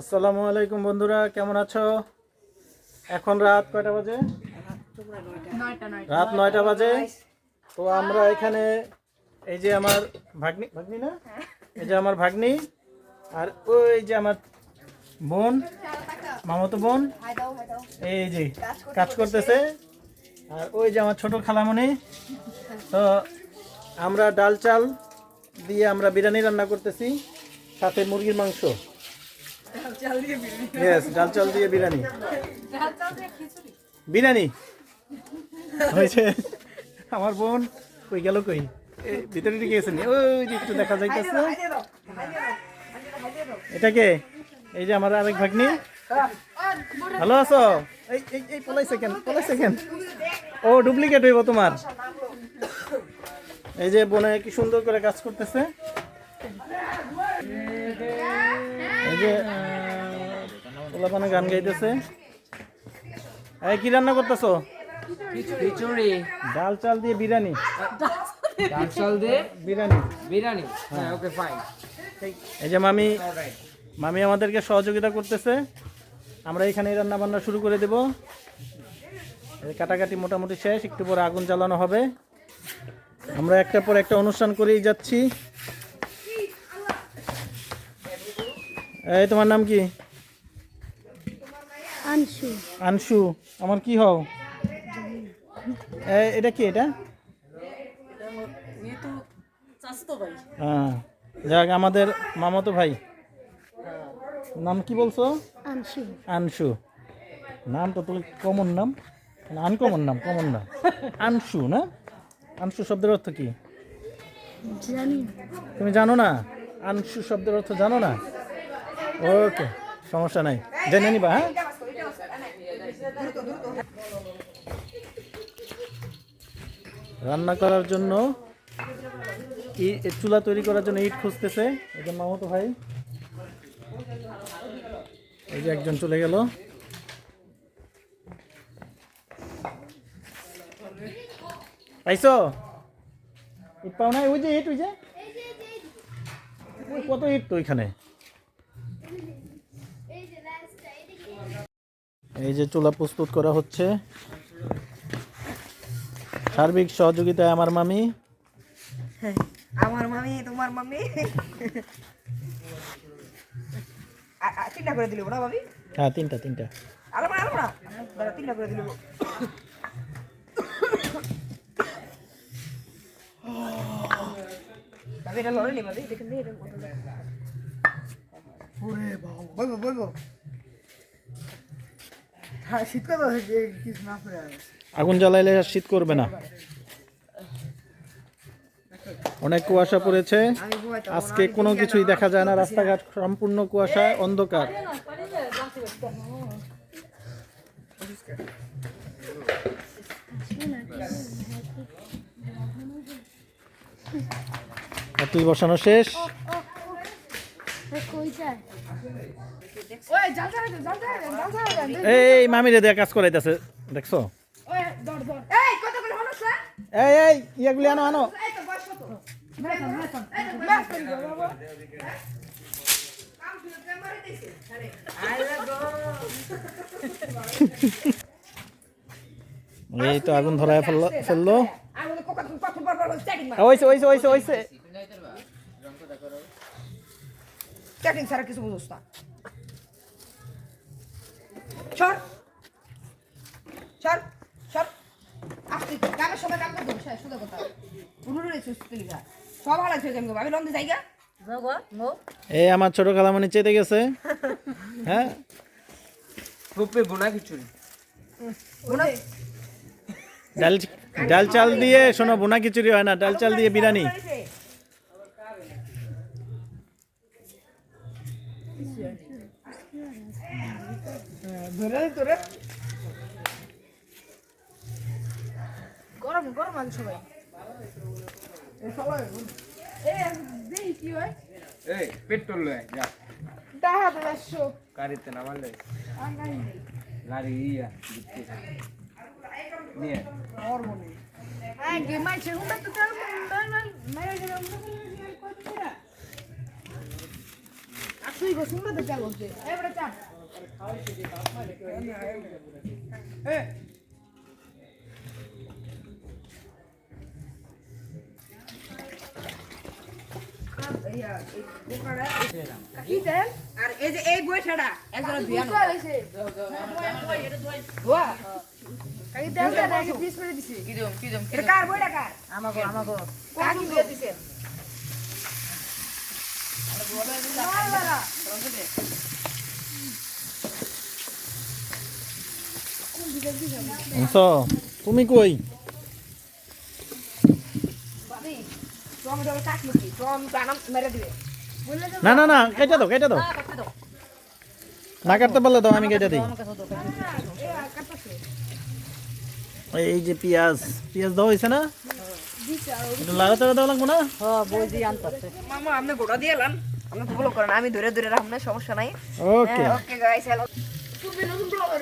আসসালামু আলাইকুম বন্ধুরা, কেমন আছো? এখন রাত কয়টা বাজে? রাত নয়টা বাজে। তো আমরা এখানে, এই যে আমার ভাগ্নি ভাগ্নি না? এই যে আমার ভাগ্নি আর ওই যে আমার বোন, মামাতো বোন, এই যে কাজ করতেছে। আর ওই যে আমার ছোট খালামণি। তো আমরা ডাল চাল দিয়ে আমরা বিরিয়ানি রান্না করতেছি। সাথে মুরগির মাংস? ইয়েস ডাল চাল দিয়ে বিরিয়ানি। বিরিয়ানি? হয়েছে। আমার বোন কই গেল কই? ভিতরে ঢুকে গেছে নি? ওই যে একটু দেখা যাইতেছে। এটা কে? এই যে আমার আরেক ভাগ্নি। ভালো আছো? এই এই এই পলাই সেকেন্ড পলাই সেকেন্ড ও ডুপ্লিকেট হইব তোমার। এই যে বোনে কি সুন্দর করে কাজ করতেছে। যে পোলাপানে গান গাইতেছে। এই কি রান্না করতেছো? খিচুড়ি। ডাল চাল দিয়ে বিরিয়ানি। ডাল চাল দিয়ে বিরিয়ানি। বিরিয়ানি? হ্যাঁ। ওকে ফাইন এই যে মামি মামি আমাদেরকে সহযোগিতা করতেছে। আমরা এখানে রান্না বান্না শুরু করে দেব। এই কাটাকাটি মোটামুটি শেষ একটু পরে আগুন জ্বালানো হবে। আমরা একটা পর একটা অনুষ্ঠান করেই যাচ্ছি। এই তোমার নাম কি? আনসু। আনসু আমার কি হও? এটা কি এটা? হ্যাঁ যাক আমাদের মামাতো ভাই। নাম কি বলছো? আনসু। আনসু। নামটা তো কমন নাম। আনকমন নাম কমন নাম আনসু না? আনসু শব্দের অর্থ কি? জানি। তুমি জানো না? আনসু শব্দের অর্থ জানো না? ওকে সমস্যা নাই। জেনে নিবা হ্যাঁ? রান্না করার জন্য চুলা তৈরি করার জন্য ইট খুঁজতেছে। একজন মামাতো ভাই। এই যে একজন চলে গেল। পাইছো? ইট পাও নাই? ওই যে ইট ওই যে? কত ইট তো ওইখানে এই যে চুলা প্রস্তুত করা হচ্ছে। সার্বিক সহযোগিতায় আমার মামি। আমার মামি তোমার মামি। তিনটা করে দিল না ভাবি হ্যাঁ তিনটা তিনটা। আলো না আলো না তিনটা করে দিল। ভাবি এটা লড়ে নি ভাবি দেখেন নি এটা কত হ্যাঁ আগুন জ্বালাইলে আর শীত করবে না। অনেক কুয়াশা পড়েছে। আজকে কোনো কিছুই দেখা যায় না। রাস্তাঘাট সম্পূর্ণ কুয়াশায় অন্ধকার। বসানো শেষ কই যায় ওই জাল জাল জাল জাল জাল জাল এই মামিরে দেয়া কাজ করাইতেছে। দেখছ? এই এই ইয়াগুলি আনো আনো। এই তো আগুন ধরায় ফেলল ফেলল। আমি বলে কোকা কোকা স্টার্টিং সারা কিছু বুঝছ না চল চল চল আসতে কামের সময় কাম করতে বসে শুধু কথা উনুরে রেছে সব ভালো আছে আমি ভাবি লন্দে যাইগা এই আমার ছোট খালামণি চেতে গেছে হ্যাঁ ফুপে বোনা খিচুড়ি ডাল ডাল চাল দিয়ে শোনো বোনা খিচুড়ি হয় না ডাল চাল দিয়ে বিরিয়ানি ধরে তোরে গরম গরম আছে সবাই এ দেই কি হয় এই পেট্রোল লয় যা দেখা তো আসছো গাড়িতে নামালে লারি ইয়া দিতে নিয়ে হ্যাঁ গেমাই ছেড়ে তো চল মেরে গেলাম তুই গো শুনবা তো চাল হচ্ছে এবারে চাপ আর এই যে এই বই ছাড়া একজন কাকি তেল দে নাকি পিস করে দিছি কি দম কি দম এটা কার বইটা কার আমাগো আমাগো কাকি দিয়ে দিছে অংশ তুমি কই? না না না কেটে দাও কেটে দাও। না কাটতে পারলে দাও আমি কেটে দিই। এই যে পেঁয়াজ পেঁয়াজ দেওয়া হয়েছে না? একটু লাগাতে দেওয়া লাগবো না? মামা আপনি গোটা দিয়ে এলাম আপনি ফলো করেন আমি ধরে ধরে রাখব না সমস্যা নাই। ওকে ওকে গাইস হ্যালো তুমি নতুন ব্লগার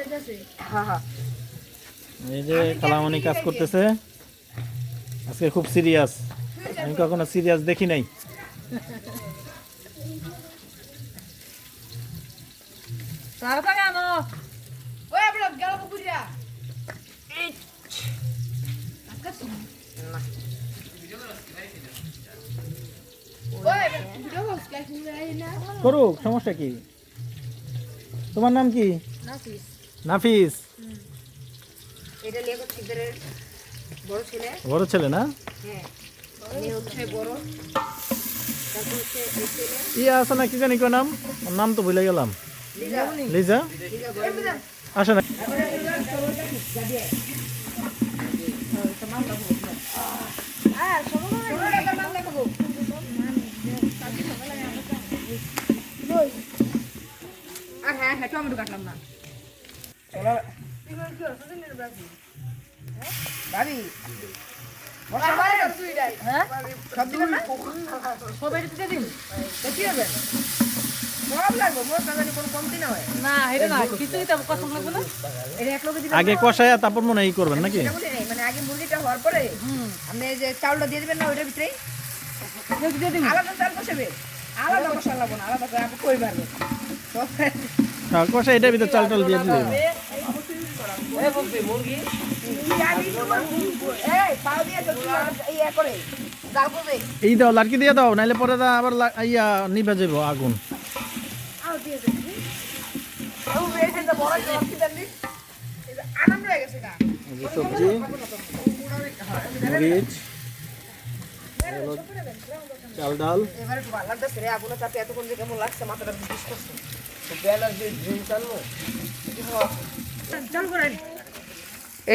হ্যাঁ হ্যাঁ। এই যে খালামণি কাজ করতেছে। আজকে খুব সিরিয়াস আমি কখনো সিরিয়াস দেখি নাই। করুক সমস্যা কি? তোমার নাম কি? নাফিস। এটা লিয়ে সিদ্ধারের বড় ছেলে। বড় ছেলে না? হ্যাঁ হচ্ছে বড়। ইয়ে আছে না কি জানি কোন নাম? ওর নাম তো ভুলে গেলাম। লিজা। আসে না। আর সময় মান দেখাবো আর হ্যাঁ হ্যাঁ টমেটো কাটলাম না। হয়? আগে কষায় তারপর মনে হয় করবেন নাকি? মানে আগে মুরগিটা হওয়ার পরে আপনি যে চাউলটা দিয়ে দিবেন না ওইটার ভিতরেই? আলাদা চাল বসাবে আলাদা মশলা লাগবো না আলাদা করে আপনি কই পারবেন? হ্যাঁ, কষায় এটার ভিতরে চাল টাল দিয়ে দিলে এই পাও দিয়ে তো করে জাল করবে এই দাও লাড়কি দিয়ে দাও নাইলে পরে দা আবার লা- ইয়া নিভে যাব আগুন। হয়ে সবজি মরিচ চাল ডাল। এবারে ভালো লাগতেছে রে আগুনে চাপে এতক্ষণ যে কেমন লাগছে মাথাটা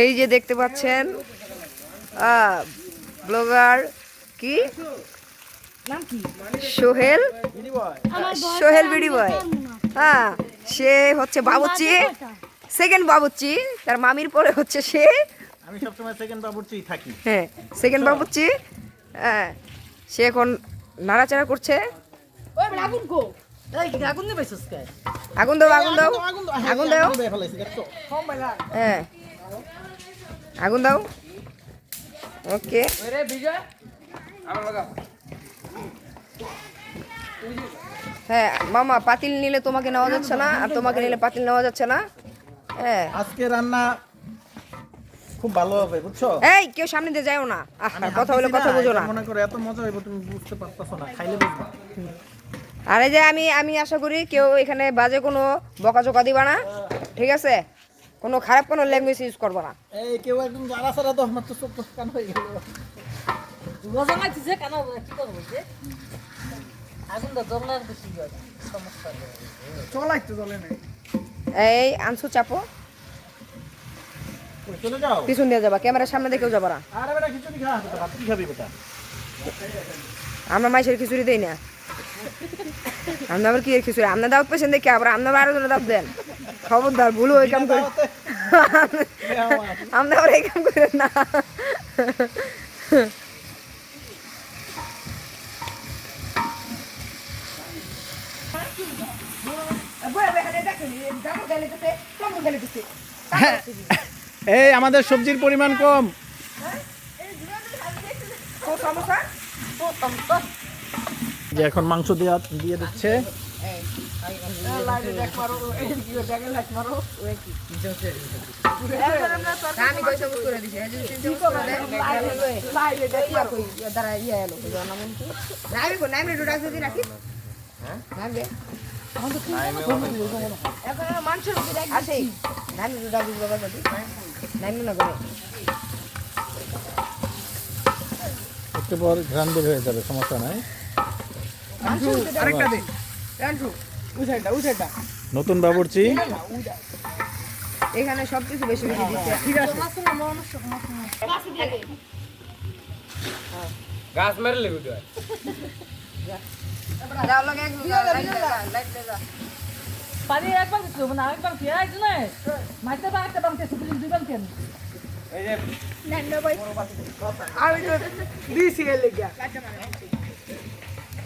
এই যে দেখতে পাচ্ছেন ব্লগার কি? সোহেল? Sohel BD boy. হ্যাঁ। সে হচ্ছে বাবুচি সেকেন্ড বাবুচি তার মামির পরে হচ্ছে সে। আমি সবসময় সেকেন্ড বাবুর্চি থাকি। হ্যাঁ সেকেন্ড বাবুচি হ্যাঁ সে এখন নাড়াচাড়া করছে। আগুন দাও আগুন দাও। আগুন দাও হ্যাঁ আগুন দাও। ওকে। হ্যাঁ মামা পাতিল নিলে তোমাকে নেওয়া যাচ্ছে না আর তোমাকে নিলে পাতিল নেওয়া যাচ্ছে না। হ্যাঁ আজকে রান্না খুব ভালো হবে বুঝছ? এই কেউ সামনে দিয়ে যাও না। আহ, কথা বলে কথা বুঝো না। মনে করে এত মজা হইব তুমি বুঝতে পারতেছো না খাইলে বুঝবা। আর এই যে আমি আমি আশা করি কেউ এখানে বাজে কোনো বকা বকাঝোকা দিবা না ঠিক আছে? কোনো খারাপ কোনো ল্যাঙ্গুয়েজ ইউজ করবা না। এই কেউ একদম জানা সারা তো আমার তো টোখ কান হয়ে গেল। চলাই তো চলে নাই। এই আনসু চাপো। কই, চলে যাও? পিছন দিয়ে যাবা ক্যামেরার সামনে দেখেও যাবা না। আরে বেটা খিচুড়ি খা বেটা খাবি বেটা? আমরা মাইসের খিচুড়ি দেই না। আমরা আবার কি খিচুড়ি আমরা দাও পেছন দেখে আবার আমরা আরও জনে দাব দেন। খবরদার ভুলো ওই কাম করে। আমরা আবার এই কাম করে না। এই আমাদের সবজির পরিমাণ কম। যে এখন মাংস দেওয়া দিয়ে দিচ্ছে। একটু পর ঘ্রাণ বের হয়ে যাবে সমস্যা নাই। আরেকটা দে। নতুন বাবুর্চি? এখানে সব কিছু বেশি বেশি দিচ্ছে ঠিক আছে। গাছ মেরে লেবু পানি একবার হবে না আরেকবার কি আছে না মাইতে বা একটা বাংতে সুপ্রিম দিবেন কেন? আমি তো দিছি এর লাগা।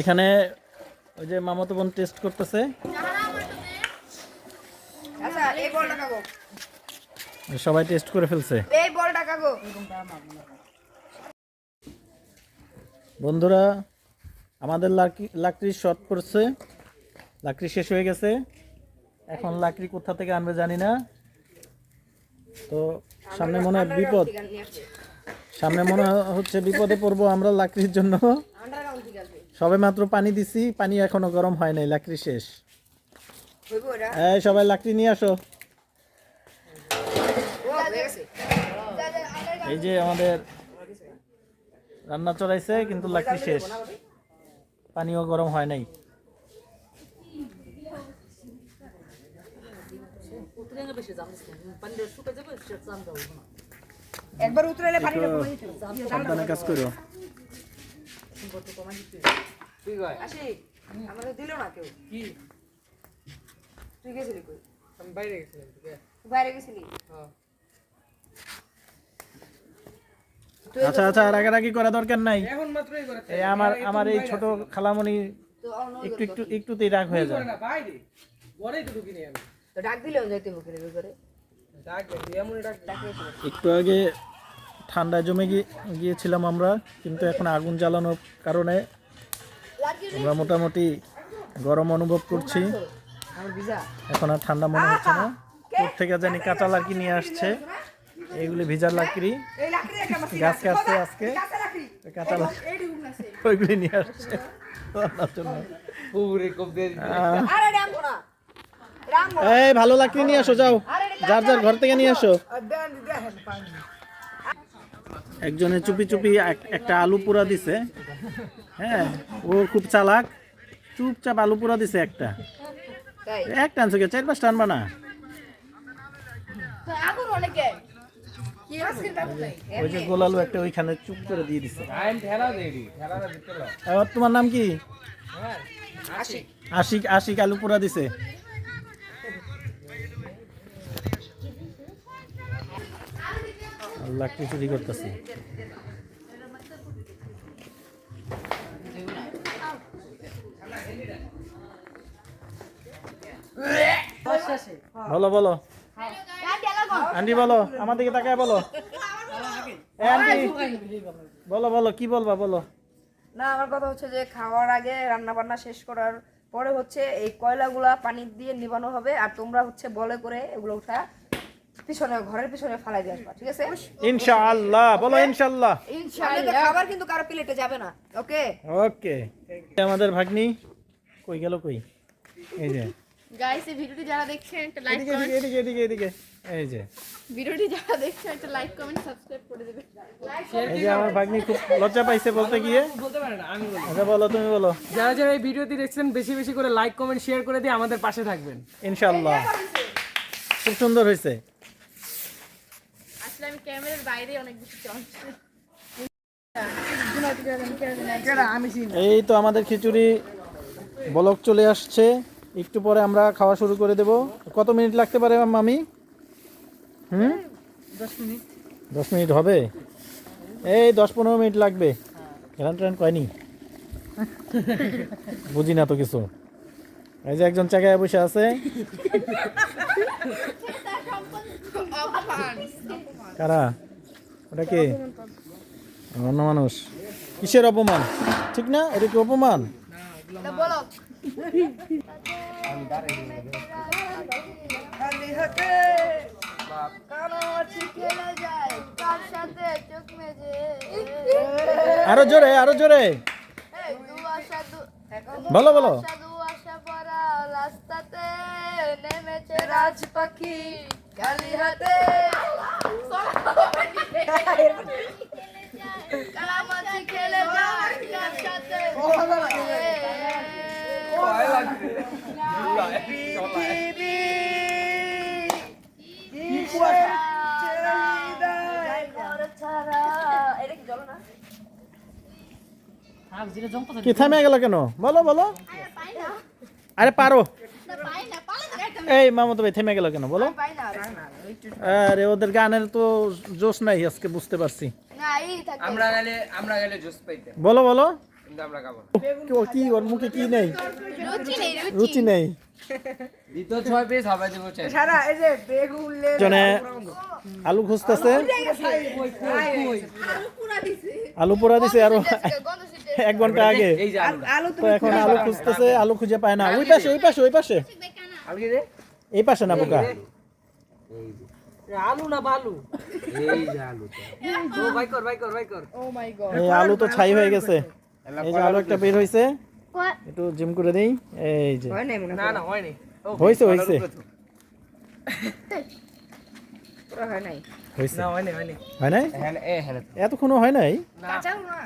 এখানে ওই যে মামাতো বোন টেস্ট করতেছে। আচ্ছা সবাই টেস্ট করে ফেলছে। বন্ধুরা আমাদের লাকড়ি লাকড়ি শর্ট পড়ছে লাকড়ি শেষ হয়ে গেছে। এখন লাকড়ি কোথা থেকে আনবে জানি না। তো সামনে মনে হয় বিপদ। সামনে মনে হচ্ছে বিপদে পড়ব আমরা লাকড়ির জন্য। সবে মাত্র পানি দিছি পানি এখনও গরম হয় নাই লাকড়ি শেষ। হ্যাঁ এই সবাই লাকড়ি নিয়ে আসো। এই যে আমাদের রান্না চড়াইছে কিন্তু লাকড়ি শেষ। পানিও গরম হয় নাই। উতরে একবার উতরাইলে পানিটা কমে যেত সাবধানে কাজ করো। তুই কয়? আসি আমাদের দিল না কেউ। কি? তুই গেছিলি কই? আমি বাইরে গেছিলাম ঠিক আছে বাইরে গেছিলি? হ্যাঁ আচ্ছা আচ্ছা রাগারাগি করা দরকার নাই। এখন মাত্রই এই আমার আমার এই ছোট খালামণি একটু একটু একটুতেই রাগ হয়ে যায়। না বাইরে? ঘরেই তো ঢুকিনি আমি। তো ডাক দিলেও যাইতে হবে করে ডাক দে এমনই ডাক দে। একটু আগে ঠান্ডা জমে গিয়ে- গিয়েছিলাম আমরা কিন্তু এখন আগুন জ্বালানোর কারণে আমরা মোটামুটি গরম অনুভব করছি। এখন আর ঠান্ডা মনে হচ্ছে না। কোথ থেকে জানি কাঁচা লাকড়ি নিয়ে আসছে। এইগুলি ভিজার লাকড়ি। গাছ কাটছে আজকে। কাঁচা লাকড়ি। ওইগুলি নিয়ে আসছে। এই ভালো লাকড়ি নিয়ে আসো যাও। যার যার ঘর থেকে নিয়ে আসো। একজনে চুপি চুপি একটা আলু পুরা দিছে। হ্যাঁ ও খুব চালাক। চুপচাপ আলু পুরা দিছে একটা। তাই? একটা আনছো কে? চার পাঁচটা আনবা না। ওই যে গোল আলু একটা ওইখানে চুপ করে দিয়ে দিছে। তোমার নাম কি? হ্যাঁ আশিক। আশিক আলু পুরা দিছে। লাকড়ি চুরি করতেছি। বলো বলো। আন্টি, বলো, আমার দিকে তাকায় বলো। বলো বলো, কি বলবা, বলো। না, আমার কথা হচ্ছে যে খাওয়ার আগে রান্না বান্না শেষ করার পরে হচ্ছে এই কয়লাগুলা পানি দিয়ে নিবানো হবে, আর তোমরা হচ্ছে বলে করে এগুলো উঠা পিছনে ঘরের পিছনে ফালাই দিয়ে আসবা ঠিক আছে? ইনশাআল্লাহ বলো ইনশাআল্লাহ। ইনশাআল্লাহ। খাবার কিন্তু কারও প্লেটে যাবে না ওকে? ওকে। আমাদের ভাগ্নি কই গেল কই? এই যে। গাইস এই ভিডিওটি যারা দেখছেন একটা লাইক এদিকে এদিকে এদিকে এদিকে এদিকে। এই যে। ভিডিওটি যারা দেখছেন একটা লাইক কমেন্ট সাবস্ক্রাইব করে দেবেন এই যে আমার ভাগ্নি খুব লজ্জা পাইছে বলতে গিয়ে। বলতে পারে না আমি বলি আচ্ছা বলো তুমি বলো। যারা যারা এই ভিডিওটি দেখছেন বেশি বেশি করে লাইক কমেন্ট শেয়ার করে দিয়ে আমাদের পাশে থাকবেন। ইনশাআল্লাহ। খুব সুন্দর হয়েছে। আসলে আমি ক্যামেরার বাইরে অনেক বেশি চলছে এই তো আমাদের খিচুড়ি বলক চলে আসছে। একটু পরে আমরা খাওয়া শুরু করে দেব। কত মিনিট লাগতে পারে মামি? হুম? দশ মিনিট। দশ মিনিট হবে? এই দশ পনেরো মিনিট লাগবে। গ্রান ট্রেন কয়নি? বুঝি না তো কিছু। এই যে একজন চাকায় বসে আছে। কারা? ওটা কে? অন্য মানুষ। কিসের অপমান? ঠিক না? এটা কি অপমান? আরও জোরে আরও জোরে। বলো বলো। দুয়াশা রাজ পাখি খালি হাতে। কালামাছি খেলে কি থামে গেল কেন? বলো বলো। আরে পারো। এই মামতো ভাই থেমে গেল কেন? বলো। আরে ওদের গানের তো জোশ নাই আজকে বুঝতে পারছি। না এই থাকে। আমরা গেলে আমরা গেলে জুস পাইতে। বলো বলো। কি ওর মুখে কি নেই? রুচি নেই রুচি। রুচি নেই। দ্বিতীয় ছয় পিস হবে দেবো চাই। সারা এই যে বেগুন লে জনে আলু খুঁজতেছে। আলু পোড়া দিছে। আরও এক ঘণ্টা আগে। এই যে আলু আলু তো এখন আলু খুঁজতেছে আলু খুঁজে পায় না। ওই পাশে ওই পাশে ওই পাশে। এই পাশে না বোকা। আলু না বালু? এই যে আলু ও ভাই কর ভাই কর ভাই কর। ও মাই গড এই আলু তো ছাই হয়ে গেছে। এই যে আলু একটা বের হয়েছে একটু জিম করে দেই। এই যে। হয় নাই না না হয়নি ও, হয়েছে হয়েছে পুরো হয় নাই? হয়েছে না হয়নি হয়নি হয় নাই। হ্যাঁ এ হ্যাঁ হয় নাই? কাঁচাও না।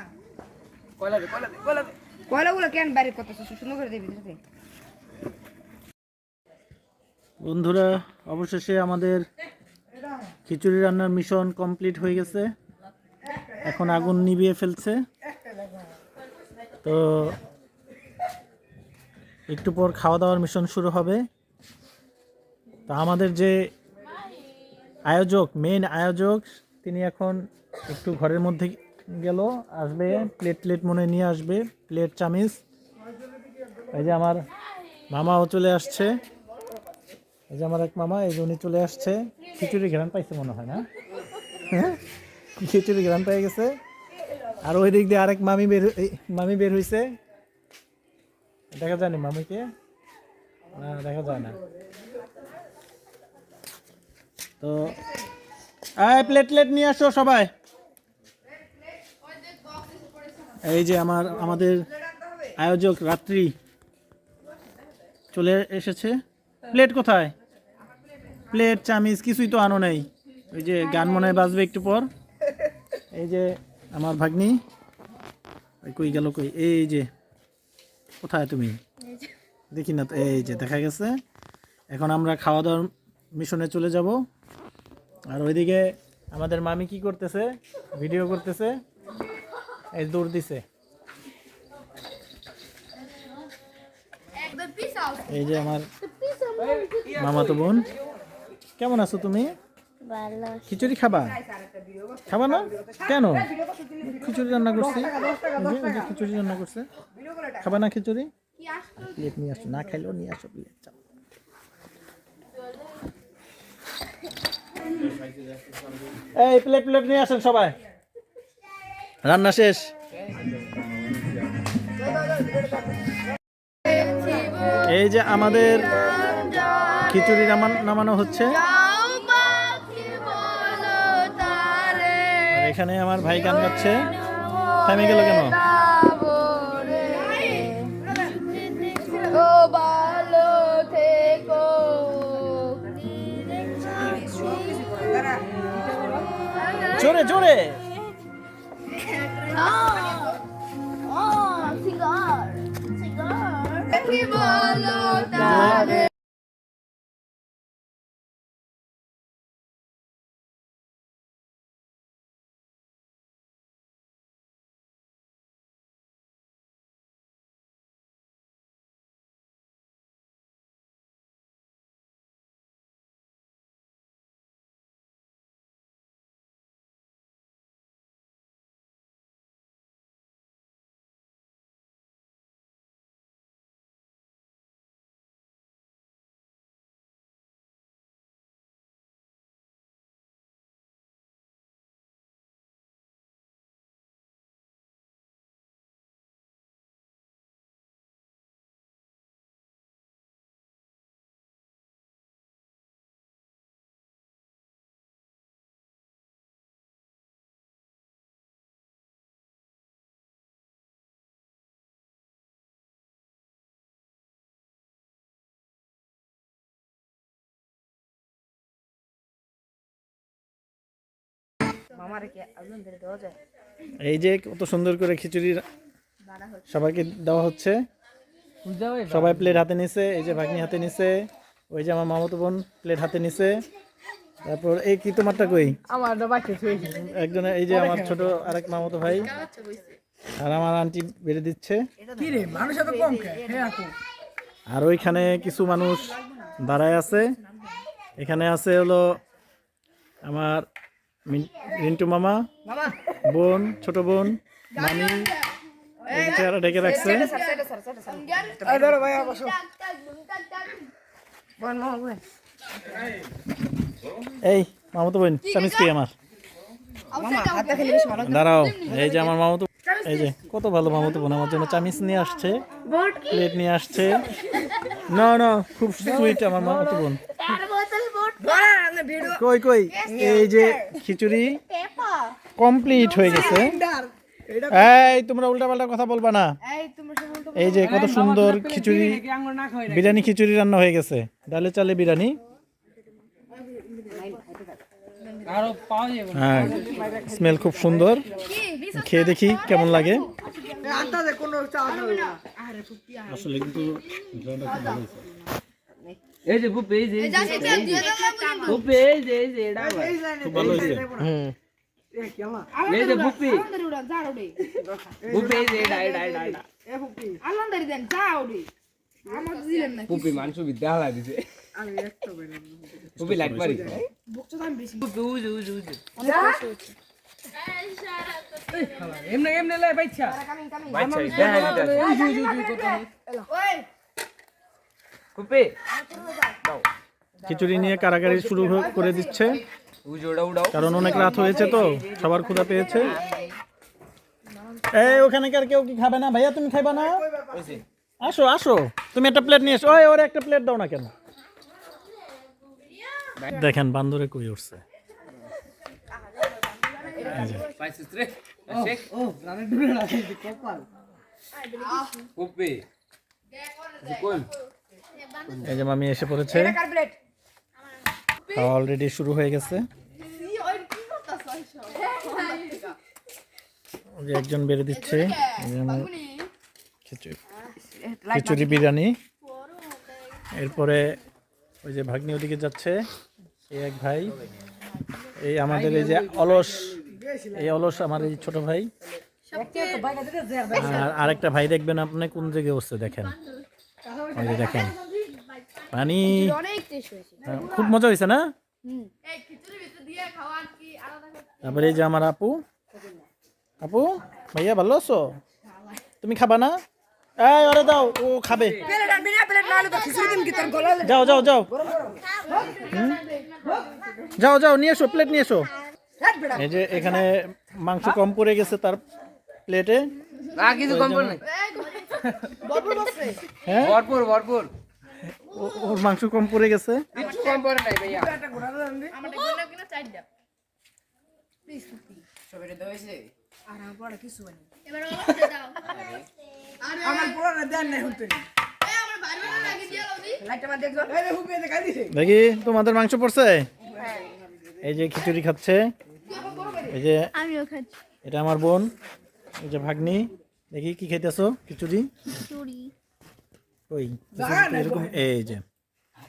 কয়লা দে কয়লা দে কয়লা দে। কয়লাগুলো কেন বাইরে কত সুন্দর করে দেবে ভিতরে বন্ধুরা, অবশেষে আমাদের খিচুড়ি রান্নার মিশন কমপ্লিট হয়ে গেছে। এখন আগুন নিভিয়ে ফেলছে। তো একটু পর খাওয়া দাওয়ার মিশন শুরু হবে। তো আমাদের যে আয়োজক মেন আয়োজক, তিনি এখন একটু ঘরের মধ্যে গেল, আসবে প্লেট প্লেট মনে নিয়ে আসবে প্লেট চামিচ। এই যে আমার মামাও চলে আসছে। এই যে আমার এক মামা, এই যে উনি চলে আসছে। খিচুড়ি ঘ্রান পাইছে মনে হয় না? হ্যাঁ? খিচুড়ি ঘ্রান পেয়ে গেছে। আর ওই দিক দিয়ে আরেক মামি বের মামি বের হয়েছে দেখা যায় না মামিকে? না, দেখা যায় না। তো আয় প্লেট প্লেট নিয়ে আসো সবাই। এই যে আমার, আমাদের আয়োজক রাত্রি চলে এসেছে। প্লেট কোথায়? প্লেট চামিচ কিছুই তো আনো নাই। ওই যে গান মনে হয় বাজবে একটু পর। এই যে আমার ভাগ্নি। ওই কই গেল কই? এই যে কোথায় তুমি? দেখি না তো এই যে দেখা গেছে। এখন আমরা খাওয়া দাওয়ার মিশনে চলে যাব। আর ওইদিকে আমাদের মামি কি করতেছে? ভিডিও করতেছে। এই দৌড় দিছে। এই যে আমার মামাতো বোন। কেমন আছো তুমি? খিচুড়ি খাবা? খাবা না? কেন? খিচুড়ি রান্না করছি। খিচুড়ি রান্না করছে। খাবা না খিচুড়ি? প্লেট নিয়ে আসো না খাইলেও নিয়ে আসো প্লেট চাও। এই প্লেট প্লেট নিয়ে আসেন সবাই। রান্না শেষ? এই যে আমাদের খিচুড়ি নামান- নামানো হচ্ছে। এখানে আমার ভাই গান গাচ্ছে। থেমে গেল কেন? ও ভালো থেকো জোরে জোরে সিগার সিগার মামারে কি আগুন ধরে দেওয়া যায়। এই যে কত সুন্দর করে খিচুড়ি সবাইকে দেওয়া হচ্ছে। সবাই প্লেট হাতে নিছে এই যে ভাগ্নি হাতে নিছে ওই যে আমার মামাতো বোন প্লেট হাতে নিছে। তারপর এই কি তোমারটা কই? আমার একজন এই যে আমার ছোট আরেক মামাতো ভাই। আর আমার আন্টি বেড়ে দিচ্ছে। কি রে মানুষ এত কম খায় আপু। আর ওইখানে কিছু মানুষ দাঁড়ায় আছে। এখানে আছে হলো আমার মিন- রিন্টু মামা বোন ছোট বোন মামি চেহারা ঢেকে রাখছে। এই মামতো বোন স্বামী আমার। দাঁড়াও এই যে আমার মামাতো এই যে, কত ভালো মামাতো বোন, আমার জন্য চামিচ নিয়ে আসছে। প্লেট নিয়ে আসছে। না না, খুব সুইট আমার মামাতো বোন। কই কই? এই যে খিচুড়ি কমপ্লিট হয়ে গেছে। এই, তোমরা উল্টাপাল্টা কথা বলবা না। এই যে কত সুন্দর খিচুড়ি, বিরিয়ানি খিচুড়ি রান্না হয়ে গেছে। ডালে চালে বিরিয়ানি। হ্যাঁ স্মেল খুব সুন্দর। খেয়ে দেখি কেমন লাগে। আসলে কিন্তু এই যে বুপে এই যে এই বুপে এই যে এই যে এটা খুব ভালো হয়েছে। এই যে বুপি বুপি এই যে এটা এটা এটা এটা। বুপি মাংস বিদ্যা হালা দিছে। বুপি লাইট মারি বুপি উজে উজে উজে এমনি এমনি লাই বাইচ্ছা। বাচ্চা দেখা দিতে এই জুই জুই জুই কথা বুপি খিচুড়ি নিয়ে কারাগারি শুরু করে দিচ্ছে। কারণ অনেক রাত হয়েছে তো সবার ক্ষুধা পেয়েছে। এই ওখানে কি আর কেউ কি খাবে না? ভাইয়া তুমি খাইবা না? আসো আসো। তুমি একটা প্লেট নিয়ে এসো। ওই ওর একটা প্লেট দাও না কেন? দেখেন বান্দরে কই উঠছে? এই যে। মামি এসে পড়েছে। অলরেডি শুরু হয়ে গেছে। ওই যে একজন বেড়ে দিচ্ছে। খিচুড়ি। বিরিয়ানি। এরপরে ওই যে ভাগ্নি ওদিকে যাচ্ছে। এক ভাই, এই আমাদের এই যে অলস, এই অলস আমার এই ছোট ভাই। আর আরেকটা ভাই দেখবেন আপনি কোন জায়গায় বসছে দেখেন। দেখেন। পানি। খুব মজা হয়েছে না। তারপরে এই যে আমার আপু। আপু, ভাইয়া ভালো আছো? তুমি খাবা না? এই ওরে দাও ও খাবে। যাও যাও যাও। যাও যাও নিয়ে এসো প্লেট নিয়ে এসো। এই যে এখানে মাংস কম পড়ে গেছে তার প্লেটে কিছু কম পড় নাই। হ্যাঁ? ভরপুর ভরপুর। ও- ওর মাংস কম পড়ে গেছে। কিছু কম পড়ে নাই ভাইয়া। আমাদের কিনা চারটা দাও। আমার পুরো দেন নাই দাও। দেখি তোমাদের মাংস পড়ছে? এই যে খিচুড়ি খাচ্ছে। এই যে এটা আমার বোন এই যে ভাগ্নি। দেখি কি খাইতেছো? খিচুড়ি? ওই খিচুড়ি এরকম এই যে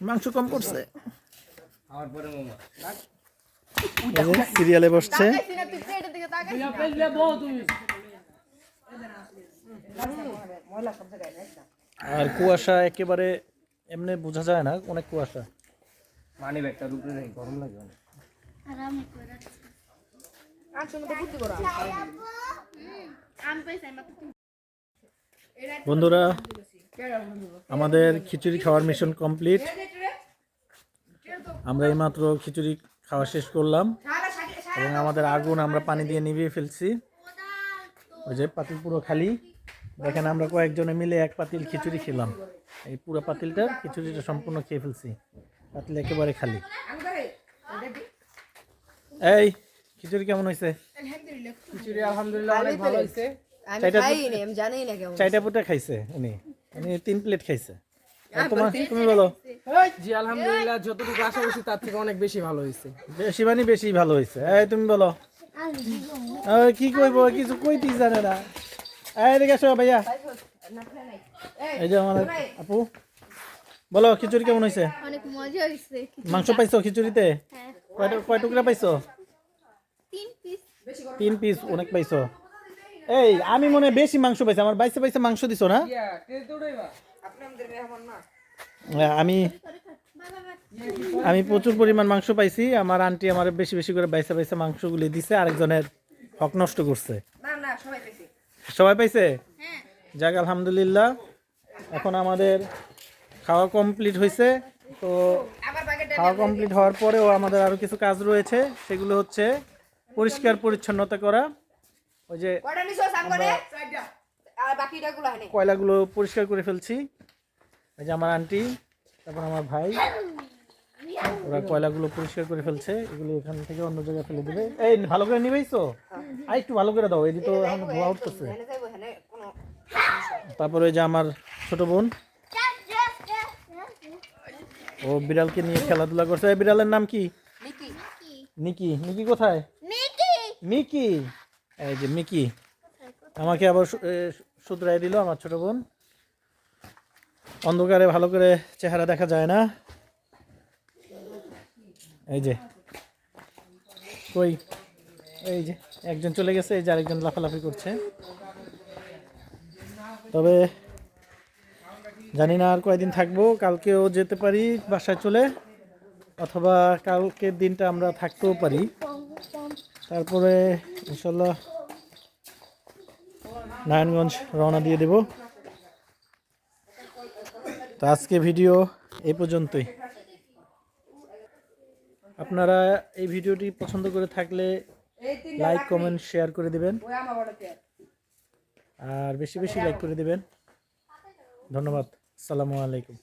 মাংস কম পড়ছে। আমার পরে মামা এই যে সিরিয়ালে বসছে। আর কুয়াশা একেবারে এমনি বোঝা যায় না অনেক কুয়াশা। মানি ব্যাগটা উপরে রেখে গরম লাগে অনেক। বন্ধুরা আমাদের খিচুড়ি খাওয়ার মিশন কমপ্লিট আমরা এইমাত্র খিচুড়ি খাওয়া শেষ করলাম। এবং আমাদের আগুন আমরা পানি দিয়ে নিভিয়ে ফেলছি। ওই যে পাতিল পুরো খালি। দেখেন আমরা কয়েকজনে মিলে এক পাতিল খিচুড়ি খেলাম। এই পুরো পাতিলটা খিচুড়িটা সম্পূর্ণ খেয়ে ফেলছি। পাতিল একেবারে খালি। এই খিচুড়ি কেমন হয়েছে? খিচুড়ি আলহামদুলিল্লাহ অনেক ভালো হইছে চাইটা পুটা খাইছে উনি। উনি তিন প্লেট খাইছে। তোমার তুমি বলো। জি আলহামদুলিল্লাহ যতটুকু আশা করছি তার থেকে অনেক বেশি ভালো হয়েছে। বেশি মানে বেশি ভালো হয়েছে। এই তুমি বলো। কি কইব কিছু কইতেই জানে না। এই এদিকে আসো ভাইয়া। এই যে আমার আপু। বলো খিচুড়ি কেমন হয়েছে? অনেক মজা হয়েছে মাংস পাইছো খিচুড়িতে? হ্যাঁ। কয় টুকরা পাইছো? তিন পিস তিন পিস অনেক পাইছো। এই আমি মনে হয় বেশি মাংস পাইছি আমার বাইসে বাইসে মাংস দিছো না? হ্যাঁ, আমি আমি প্রচুর পরিমাণ মাংস পাইছি। আমার আন্টি আমার বেশি বেশি করে বাইসে বাইসে মাংসগুলি দিছে, আরেকজনের হক নষ্ট করছে। সবাই পাইছে? যাক, আলহামদুলিল্লাহ। এখন আমাদের খাওয়া কমপ্লিট হয়েছে তো খাওয়া কমপ্লিট হওয়ার পরেও আমাদের আরও কিছু কাজ রয়েছে। সেগুলো হচ্ছে পরিষ্কার পরিচ্ছন্নতা করা। ওই যে কয়লাগুলো পরিষ্কার করে ফেলছি। এই যে আমার আন্টি। তারপর আমার ভাই ওরা কয়লাগুলো পরিষ্কার করে ফেলছে এগুলো এখান থেকে অন্য জায়গায় ফেলে দেবে। এই ভালো করে নিবেইছো আর একটু ভালো করে দাও এদি তো এখন ধোয়া উঠতেছে। তারপরে ওই যে আমার ছোট বোন ও বিড়ালকে নিয়ে খেলাধুলা করছে। এই বিড়ালের নাম কি? নিকি। নিকি কোথায়? মিকি! এই যে মিকি। আমাকে আবার শুধরাই দিল আমার ছোট বোন। অন্ধকারে ভালো করে চেহারা দেখা যায় না। এই যে। কই? এই যে, একজন চলে গেছে, এই যে আরেকজন লাফালাফি করছে। তবে জানি না আর কয়দিন থাকব, কালকেও যেতে পারি বাসায় চলে, অথবা কালকের দিনটা আমরা থাকতেও পারি। তারপরে ইনশাল্লাহ নারায়ণগঞ্জ রওনা দিয়ে দেব। তো আজকে ভিডিও এই পর্যন্তই। আপনারা এই ভিডিওটি পছন্দ করে থাকলে লাইক কমেন্ট শেয়ার করে দিবেন। আর বেশি বেশি লাইক করে দিবেন। ধন্যবাদ। সালামু আলাইকুম।